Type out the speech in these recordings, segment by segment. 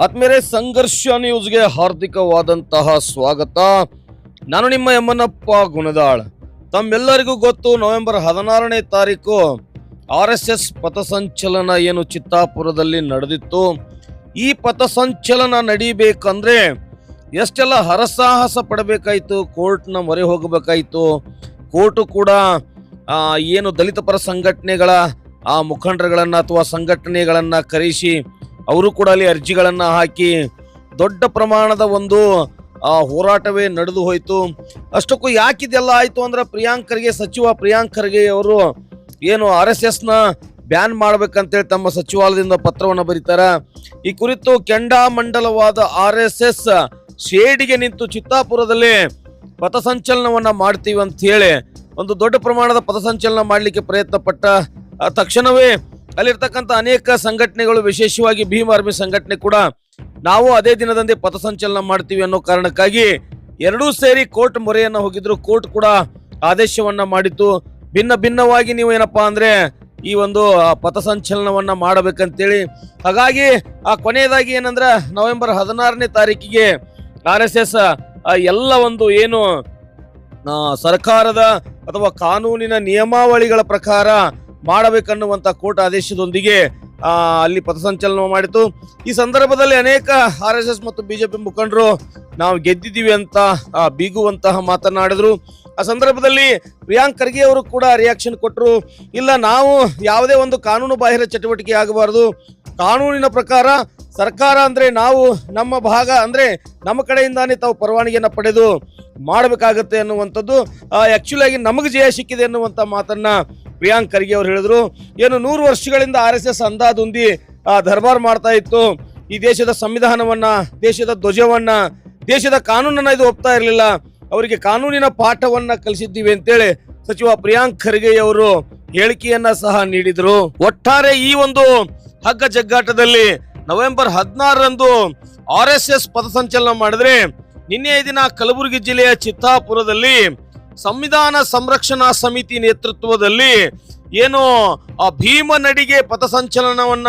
ಆತ್ಮೇಲೆ ಸಂಘರ್ಷ ನ್ಯೂಸ್ಗೆ ಹಾರ್ದಿಕವಾದಂತಹ ಸ್ವಾಗತ. ನಾನು ನಿಮ್ಮ ಯಮ್ಮನಪ್ಪ ಗುಣದಾಳ್. ತಮ್ಮೆಲ್ಲರಿಗೂ ಗೊತ್ತು, ನವೆಂಬರ್ ಹದಿನಾರನೇ ತಾರೀಕು ಆರ್ ಎಸ್ ಎಸ್ ಪಥಸಂಚಲನ ಏನು ಚಿತ್ತಾಪುರದಲ್ಲಿ ನಡೆದಿತ್ತು. ಈ ಪಥಸಂಚಲನ ನಡೀಬೇಕಂದ್ರೆ ಎಷ್ಟೆಲ್ಲ ಹರಸಾಹಸ ಪಡಬೇಕಾಯಿತು, ಕೋರ್ಟ್ನ ಮೊರೆ ಹೋಗಬೇಕಾಯಿತು, ಕೋರ್ಟು ಕೂಡ ಏನು ದಲಿತ ಪರ ಸಂಘಟನೆಗಳ, ಆ, ಮುಖಂಡರುಗಳನ್ನು ಅಥವಾ ಸಂಘಟನೆಗಳನ್ನು ಕರೆಸಿ ಅವರು ಕೂಡ ಅಲ್ಲಿ ಅರ್ಜಿಗಳನ್ನು ಹಾಕಿ ದೊಡ್ಡ ಪ್ರಮಾಣದ ಒಂದು ಹೋರಾಟವೇ ನಡೆದು ಹೋಯಿತು. ಅಷ್ಟಕ್ಕೂ ಯಾಕಿದೆಲ್ಲ ಆಯಿತು ಅಂದ್ರೆ ಪ್ರಿಯಾಂಕ್ ಖರ್ಗೆ, ಸಚಿವ ಪ್ರಿಯಾಂಕ್ ಅವರು ಏನು ಆರ್ ಎಸ್ ಎಸ್ನ ಬ್ಯಾನ್ ಮಾಡ್ಬೇಕಂತೇಳಿ ತಮ್ಮ ಸಚಿವಾಲಯದಿಂದ ಪತ್ರವನ್ನು ಬರೀತಾರೆ. ಈ ಕುರಿತು ಕೆಂಡಾಮಂಡಲವಾದ ಆರ್ ಎಸ್ ಎಸ್ ಶೇಡಿಗೆ ನಿಂತು ಚಿತ್ತಾಪುರದಲ್ಲಿ ಪಥಸಂಚಲನವನ್ನು ಮಾಡ್ತೀವಿ ಅಂತ ಹೇಳಿ ಒಂದು ದೊಡ್ಡ ಪ್ರಮಾಣದ ಪಥಸಂಚಲನ ಮಾಡಲಿಕ್ಕೆ ಪ್ರಯತ್ನ ಪಟ್ಟ ತಕ್ಷಣವೇ ಅಲ್ಲಿರ್ತಕ್ಕಂಥ ಅನೇಕ ಸಂಘಟನೆಗಳು, ವಿಶೇಷವಾಗಿ ಭೀಮ್ ಆರ್ಮಿ ಸಂಘಟನೆ ಕೂಡ ನಾವು ಅದೇ ದಿನದಂದೇ ಪಥಸಂಚಲನ ಮಾಡ್ತೀವಿ ಅನ್ನೋ ಕಾರಣಕ್ಕಾಗಿ ಎರಡೂ ಸೇರಿ ಕೋರ್ಟ್ ಮೊರೆಯನ್ನ ಹೋಗಿದ್ರು. ಕೋರ್ಟ್ ಕೂಡ ಆದೇಶವನ್ನ ಮಾಡಿತ್ತು. ಭಿನ್ನ ಭಿನ್ನವಾಗಿ ನೀವು ಏನಪ್ಪಾ ಅಂದ್ರೆ ಈ ಒಂದು ಪಥಸಂಚಲನವನ್ನ ಮಾಡಬೇಕಂತೇಳಿ. ಹಾಗಾಗಿ ಆ ಕೊನೆಯದಾಗಿ ಏನಂದ್ರೆ ನವೆಂಬರ್ ಹದಿನಾರನೇ ತಾರೀಕಿಗೆ ಆರ್ ಎಸ್ ಎಸ್ ಎಲ್ಲ ಒಂದು ಏನು ಸರ್ಕಾರದ ಅಥವಾ ಕಾನೂನಿನ ನಿಯಮಾವಳಿಗಳ ಪ್ರಕಾರ ಮಾಡಬೇಕನ್ನುವಂತ ಕೋರ್ಟ್ ಆದೇಶದೊಂದಿಗೆ ಅಲ್ಲಿ ಪಥಸಂಚಲನ ಮಾಡಿತು. ಈ ಸಂದರ್ಭದಲ್ಲಿ ಅನೇಕ ಆರ್ ಮತ್ತು ಬಿಜೆಪಿ ಮುಖಂಡರು ನಾವು ಗೆದ್ದಿದ್ದೀವಿ ಅಂತ ಬೀಗುವಂತಹ ಮಾತನಾಡಿದ್ರು ಆ ಸಂದರ್ಭದಲ್ಲಿ ಪ್ರಿಯಾಂಕ್ ಖರ್ಗೆ ಅವರು ಕೂಡ ರಿಯಾಕ್ಷನ್ ಕೊಟ್ಟರು ಇಲ್ಲ, ನಾವು ಯಾವುದೇ ಒಂದು ಕಾನೂನು ಬಾಹಿರ ಚಟುವಟಿಕೆ ಆಗಬಾರದು. ಕಾನೂನಿನ ಪ್ರಕಾರ ಸರ್ಕಾರ ಅಂದ್ರೆ ನಾವು ನಮ್ಮ ಭಾಗ ಅಂದ್ರೆ ನಮ್ಮ ಕಡೆಯಿಂದಾನೇ ತಾವು ಪರವಾನಗಿಯನ್ನು ಪಡೆದು ಮಾಡಬೇಕಾಗತ್ತೆ ಅನ್ನುವಂಥದ್ದು ಆಕ್ಚುಲಿ ಆಗಿ ನಮಗೆ ಜಯ ಸಿಕ್ಕಿದೆ ಅನ್ನುವಂಥ ಮಾತನ್ನ ಪ್ರಿಯಾಂಕ್ ಖರ್ಗೆ ಅವರು ಹೇಳಿದ್ರು, ಏನು ನೂರು ವರ್ಷಗಳಿಂದ ಆರ್ ಎಸ್ ಎಸ್ ಅಂದಾದುಂದಿ ದರ್ಬಾರ್ ಮಾಡ್ತಾ ಇತ್ತು. ಈ ದೇಶದ ಸಂವಿಧಾನವನ್ನ, ದೇಶದ ಧ್ವಜವನ್ನ, ದೇಶದ ಕಾನೂನನ್ನ ಇದು ಒಪ್ತಾ ಇರಲಿಲ್ಲ. ಅವರಿಗೆ ಕಾನೂನಿನ ಪಾಠವನ್ನ ಕಲಿಸಿದ್ದೀವಿ ಅಂತೇಳಿ ಸಚಿವ ಪ್ರಿಯಾಂಕ್ ಖರ್ಗೆ ಅವರು ಹೇಳಿಕೆಯನ್ನ ಸಹ ನೀಡಿದರು. ಒಟ್ಟಾರೆ ಈ ಒಂದು ಹಗ್ಗ ಜಗ್ಗಾಟದಲ್ಲಿ ನವೆಂಬರ್ ಹದಿನಾರರಂದು ಆರ್ ಎಸ್ ಎಸ್ ಪಥಸಂಚಲನ ಮಾಡಿದ್ರೆ, ನಿನ್ನೆ ದಿನ ಕಲಬುರಗಿ ಜಿಲ್ಲೆಯ ಚಿತ್ತಾಪುರದಲ್ಲಿ ಸಂವಿಧಾನ ಸಂರಕ್ಷಣಾ ಸಮಿತಿ ನೇತೃತ್ವದಲ್ಲಿ ಏನು ಆ ಭೀಮ ನಡಿಗೆ ಪಥಸಂಚಲನವನ್ನ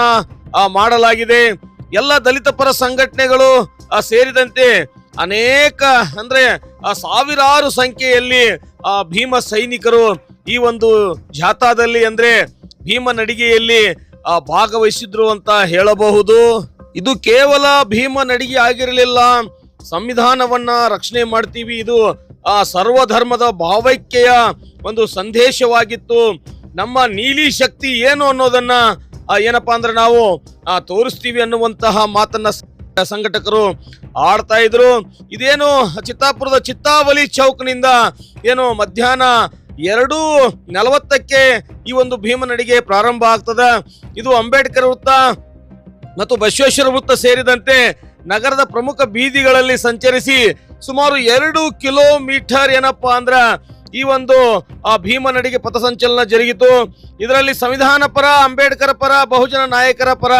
ಮಾಡಲಾಗಿದೆ. ಎಲ್ಲ ದಲಿತ ಪರ ಸಂಘಟನೆಗಳು ಸೇರಿದಂತೆ ಅನೇಕ ಅಂದ್ರೆ ಸಾವಿರಾರು ಸಂಖ್ಯೆಯಲ್ಲಿ ಆ, ಭೀಮ ಸೈನಿಕರು ಈ ಒಂದು ಜಾಥಾದಲ್ಲಿ ಅಂದ್ರೆ ಭೀಮ ನಡಿಗೆಯಲ್ಲಿ ಭಾಗವಹಿಸಿದ್ರು ಅಂತ ಹೇಳಬಹುದು. ಇದು ಕೇವಲ ಭೀಮ ನಡಿಗೆ ಆಗಿರಲಿಲ್ಲ. ಸಂವಿಧಾನವನ್ನ ರಕ್ಷಣೆ ಮಾಡ್ತೀವಿ. ಇದು ಆ ಸರ್ವಧರ್ಮದ ಭಾವೈಕ್ಯೆಯ ಒಂದು ಸಂದೇಶವಾಗಿತ್ತು. ನಮ್ಮ ನೀಲಿ ಶಕ್ತಿ ಏನು ಅನ್ನೋದನ್ನ ಏನಪ್ಪಾ ಅಂದ್ರೆ ನಾವು ತೋರಿಸ್ತೀವಿ ಅನ್ನುವಂತಹ ಮಾತನ್ನ ಸಂಘಟಕರು ಆಡ್ತಾ ಇದ್ರು. ಇದೇನು ಚಿತ್ತಾಪುರದ ಚಿತ್ತಾವಲಿ ಚೌಕ್ನಿಂದ ಏನು ಮಧ್ಯಾಹ್ನ ಎರಡು ನಲವತ್ತಕ್ಕೆ ಈ ಒಂದು ಭೀಮನಡಿಗೆ ಪ್ರಾರಂಭ ಆಗ್ತದ. ಇದು ಅಂಬೇಡ್ಕರ್ ವೃತ್ತ ಮತ್ತು ಬಸವೇಶ್ವರ ವೃತ್ತ ಸೇರಿದಂತೆ ನಗರದ ಪ್ರಮುಖ ಬೀದಿಗಳಲ್ಲಿ ಸಂಚರಿಸಿ ಸುಮಾರು ಎರಡು ಕಿಲೋಮೀಟರ್ ಏನಪ್ಪಾ ಅಂದ್ರ ಈ ಒಂದು, ಆ ಭೀಮ ನಡಿಗೆ ಪಥಸಂಚಲನ ಜರುಗಿತು. ಇದರಲ್ಲಿ ಸಂವಿಧಾನ ಪರ, ಅಂಬೇಡ್ಕರ್ ಪರ, ಬಹುಜನ ನಾಯಕರ ಪರ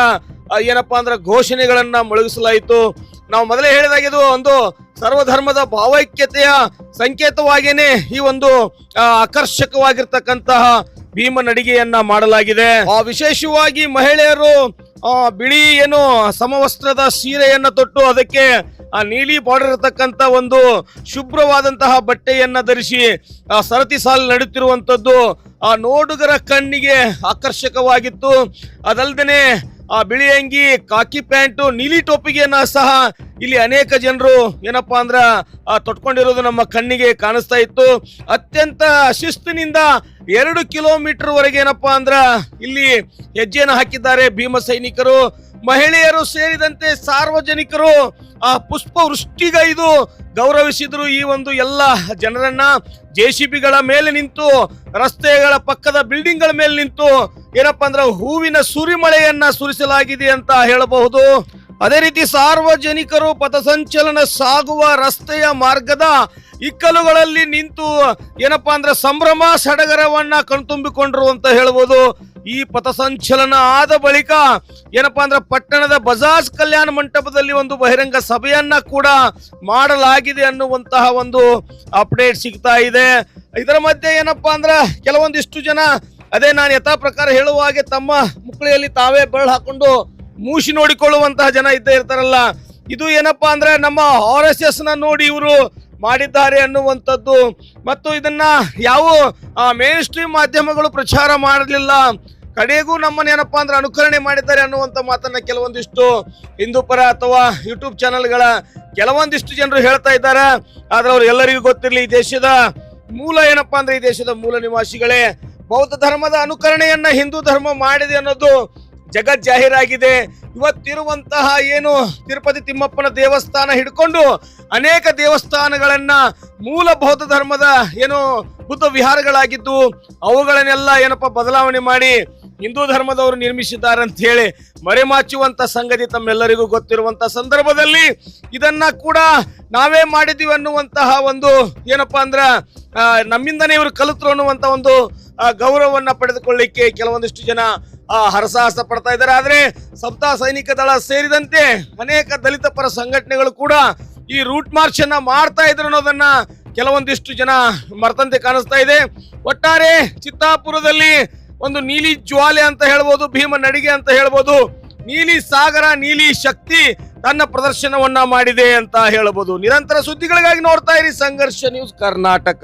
ಏನಪ್ಪಾ ಅಂದ್ರೆ ಘೋಷಣೆಗಳನ್ನ ಮೊಳಗಿಸಲಾಯಿತು. ನಾವು ಮೊದಲೇ ಹೇಳಿದಾಗ ಇದು ಒಂದು ಸರ್ವಧರ್ಮದ ಭಾವೈಕ್ಯತೆಯ ಸಂಕೇತವಾಗಿಯೇ ಈ ಒಂದು ಆಕರ್ಷಕವಾಗಿರ್ತಕ್ಕಂತಹ ಭೀಮ ನಡಿಗೆಯನ್ನ ಮಾಡಲಾಗಿದೆ. ಆ ವಿಶೇಷವಾಗಿ ಮಹಿಳೆಯರು ಬಿಳಿ ಏನು ಸಮವಸ್ತ್ರದ ಸೀರೆಯನ್ನ ತೊಟ್ಟು ಅದಕ್ಕೆ ಆ ನೀಲಿ ಬಾರ್ಡರ್ ಇರತಕ್ಕಂತ ಒಂದು ಶುಭ್ರವಾದಂತಹ ಬಟ್ಟೆಯನ್ನ ಧರಿಸಿ ಆ ಸರತಿ ಸಾಲು ನಡೆಯುತ್ತಿರುವಂಥದ್ದು ಆ ನೋಡುಗರ ಕಣ್ಣಿಗೆ ಆಕರ್ಷಕವಾಗಿತ್ತು. ಅದಲ್ಲದೆ ಆ ಬಿಳಿ ಅಂಗಿ ಕಾಕಿ ಪ್ಯಾಂಟು, ನೀಲಿ ಟೋಪಿಗೆಯನ್ನ ಸಹ ಇಲ್ಲಿ ಅನೇಕ ಜನರು ಏನಪ್ಪಾ ಅಂದ್ರ ತೊಟ್ಕೊಂಡಿರೋದು ನಮ್ಮ ಕಣ್ಣಿಗೆ ಕಾಣಿಸ್ತಾ ಇತ್ತು. ಅತ್ಯಂತ ಶಿಸ್ತಿನಿಂದ ಎರಡು ಕಿಲೋಮೀಟರ್ ವರೆಗೆ ಏನಪ್ಪಾ ಅಂದ್ರ, ಇಲ್ಲಿ ಹೆಜ್ಜೆಯನ್ನು ಹಾಕಿದ್ದಾರೆ ಭೀಮ ಸೈನಿಕರು. ಮಹಿಳೆಯರು ಸೇರಿದಂತೆ ಸಾರ್ವಜನಿಕರು, ಆ, ಪುಷ್ಪ ವೃಷ್ಟಿಗೈದು ಗೌರವಿಸಿದ್ರು ಈ ಒಂದು ಎಲ್ಲ ಜನರನ್ನ. ಜೆಸಿಬಿಗಳ ಮೇಲೆ ನಿಂತು, ರಸ್ತೆಗಳ ಪಕ್ಕದ ಬಿಲ್ಡಿಂಗ್ಗಳ ಮೇಲೆ ನಿಂತು ಏನಪ್ಪಾ ಅಂದ್ರೆ, ಹೂವಿನ ಸುರಿಮಳೆಯನ್ನ ಸುರಿಸಲಾಗಿದೆ ಅಂತ ಹೇಳಬಹುದು. ಅದೇ ರೀತಿ ಸಾರ್ವಜನಿಕರು ಪಥಸಂಚಲನ ಸಾಗುವ ರಸ್ತೆಯ ಮಾರ್ಗದ ಇಕ್ಕಲುಗಳಲ್ಲಿ ನಿಂತು, ಏನಪ್ಪಾ ಅಂದ್ರೆ ಸಂಭ್ರಮ ಸಡಗರವನ್ನ ಕಣ್ತುಂಬಿಕೊಂಡ್ರು ಅಂತ ಹೇಳ್ಬೋದು. ಈ ಪಥಸಂಚಲನ ಆದ ಬಳಿಕ ಏನಪ್ಪಾ ಅಂದ್ರೆ ಪಟ್ಟಣದ ಬಜಾಜ್ ಕಲ್ಯಾಣ ಮಂಟಪದಲ್ಲಿ ಒಂದು ಬಹಿರಂಗ ಸಭೆಯನ್ನ ಕೂಡ ಮಾಡಲಾಗಿದೆ ಅನ್ನುವಂತಹ ಒಂದು ಅಪ್ಡೇಟ್ ಸಿಗ್ತಾ ಇದೆ. ಇದರ ಮಧ್ಯೆ ಏನಪ್ಪಾ ಅಂದ್ರೆ ಕೆಲವೊಂದಿಷ್ಟು ಜನ, ಅದೇ ನಾನು ಯಥಾ ಪ್ರಕಾರ ಹೇಳುವ ಹಾಗೆ ತಮ್ಮ ಮುಕ್ಕಳಿಯಲ್ಲಿ ತಾವೇ ಬೆರಳು ಹಾಕೊಂಡು ಮೂಸಿ ನೋಡಿಕೊಳ್ಳುವಂತಹ ಜನ ಇದ್ದೇ ಇರ್ತಾರಲ್ಲ. ಇದು ಏನಪ್ಪಾ ಅಂದ್ರೆ ನಮ್ಮ ಆರ್ ಎಸ್ ಎಸ್ನ ನೋಡಿ ಇವರು ಮಾಡಿದ್ದಾರೆ ಅನ್ನುವಂಥದ್ದು. ಮತ್ತು ಇದನ್ನ ಯಾವ ಮೇನ್ ಸ್ಟ್ರೀಮ್ ಮಾಧ್ಯಮಗಳು ಪ್ರಚಾರ ಮಾಡಲಿಲ್ಲ. ಕಡೆಗೂ ನಮ್ಮನ್ನ ಏನಪ್ಪಾ ಅಂದ್ರೆ ಅನುಕರಣೆ ಮಾಡಿದ್ದಾರೆ ಅನ್ನುವಂಥ ಮಾತನ್ನ ಕೆಲವೊಂದಿಷ್ಟು ಹಿಂದೂ ಪರ ಅಥವಾ ಯೂಟ್ಯೂಬ್ ಚಾನೆಲ್ಗಳ ಕೆಲವೊಂದಿಷ್ಟು ಜನರು ಹೇಳ್ತಾ ಇದ್ದಾರೆ. ಆದ್ರೆ ಅವ್ರು ಎಲ್ಲರಿಗೂ ಗೊತ್ತಿರಲಿ, ಈ ದೇಶದ ಮೂಲ ಏನಪ್ಪಾ ಅಂದ್ರೆ ಈ ದೇಶದ ಮೂಲ ನಿವಾಸಿಗಳೇ. ಬೌದ್ಧ ಧರ್ಮದ ಅನುಕರಣೆಯನ್ನ ಹಿಂದೂ ಧರ್ಮ ಮಾಡಿದೆ ಅನ್ನೋದು ಜಗತ್ ಜಾಹೀರಾಗಿದೆ. ಇವತ್ತಿರುವಂತಹ ಏನು ತಿರುಪತಿ ತಿಮ್ಮಪ್ಪನ ದೇವಸ್ಥಾನ ಹಿಡ್ಕೊಂಡು ಅನೇಕ ದೇವಸ್ಥಾನಗಳನ್ನ ಮೂಲ ಬೌದ್ಧ ಧರ್ಮದ ಏನು ಬುದ್ಧ ವಿಹಾರಗಳಾಗಿದ್ದು ಅವುಗಳನ್ನೆಲ್ಲ ಏನಪ್ಪ ಬದಲಾವಣೆ ಮಾಡಿ ಹಿಂದೂ ಧರ್ಮದವರು ನಿರ್ಮಿಸಿದ್ದಾರೆ ಅಂತ ಹೇಳಿ ಮರೆಮಾಚುವಂತ ಸಂಗತಿ ತಮ್ಮೆಲ್ಲರಿಗೂ ಗೊತ್ತಿರುವಂತ ಸಂದರ್ಭದಲ್ಲಿ ಇದನ್ನ ಕೂಡ ನಾವೇ ಮಾಡಿದೀವಿ ಅನ್ನುವಂತಹ ಒಂದು ಏನಪ್ಪಾ ಅಂದ್ರ ನಮ್ಮಿಂದನೇ ಇವರು ಕಲಿತರು ಅನ್ನುವಂತ ಒಂದು ಗೌರವವನ್ನ ಪಡೆದುಕೊಳ್ಳಿಕ್ಕೆ ಕೆಲವೊಂದಿಷ್ಟು ಜನ ಹರಸಾಹಸ ಪಡ್ತಾ ಇದ್ದಾರೆ. ಆದ್ರೆ ಸಪ್ತಾ ಸೈನಿಕ ದಳ ಸೇರಿದಂತೆ ಅನೇಕ ದಲಿತ ಪರ ಸಂಘಟನೆಗಳು ಕೂಡ ಈ ರೂಟ್ ಮಾರ್ಚ್ ಅನ್ನ ಮಾಡ್ತಾ ಇದ್ರು ಅನ್ನೋದನ್ನ ಕೆಲವೊಂದಿಷ್ಟು ಜನ ಮರ್ತಂತೆ ಕಾಣಿಸ್ತಾ ಇದೆ. ಒಟ್ಟಾರೆ ಚಿತ್ತಾಪುರದಲ್ಲಿ ಒಂದು ನೀಲಿ ಜ್ವಾಲೆ ಅಂತ ಹೇಳ್ಬೋದು, ಭೀಮ ನಡಿಗೆ ಅಂತ ಹೇಳ್ಬೋದು, ನೀಲಿ ಸಾಗರ, ನೀಲಿ ಶಕ್ತಿ ತನ್ನ ಪ್ರದರ್ಶನವನ್ನ ಮಾಡಿದೆ ಅಂತ ಹೇಳ್ಬೋದು. ನಿರಂತರ ಸುದ್ದಿಗಳಿಗಾಗಿ ನೋಡ್ತಾ ಇರಿ Sangharsha news Karnataka.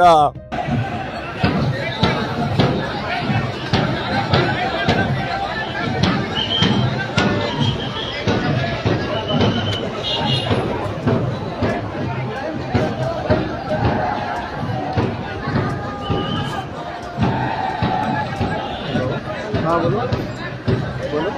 Ne yapalım? Yapalım.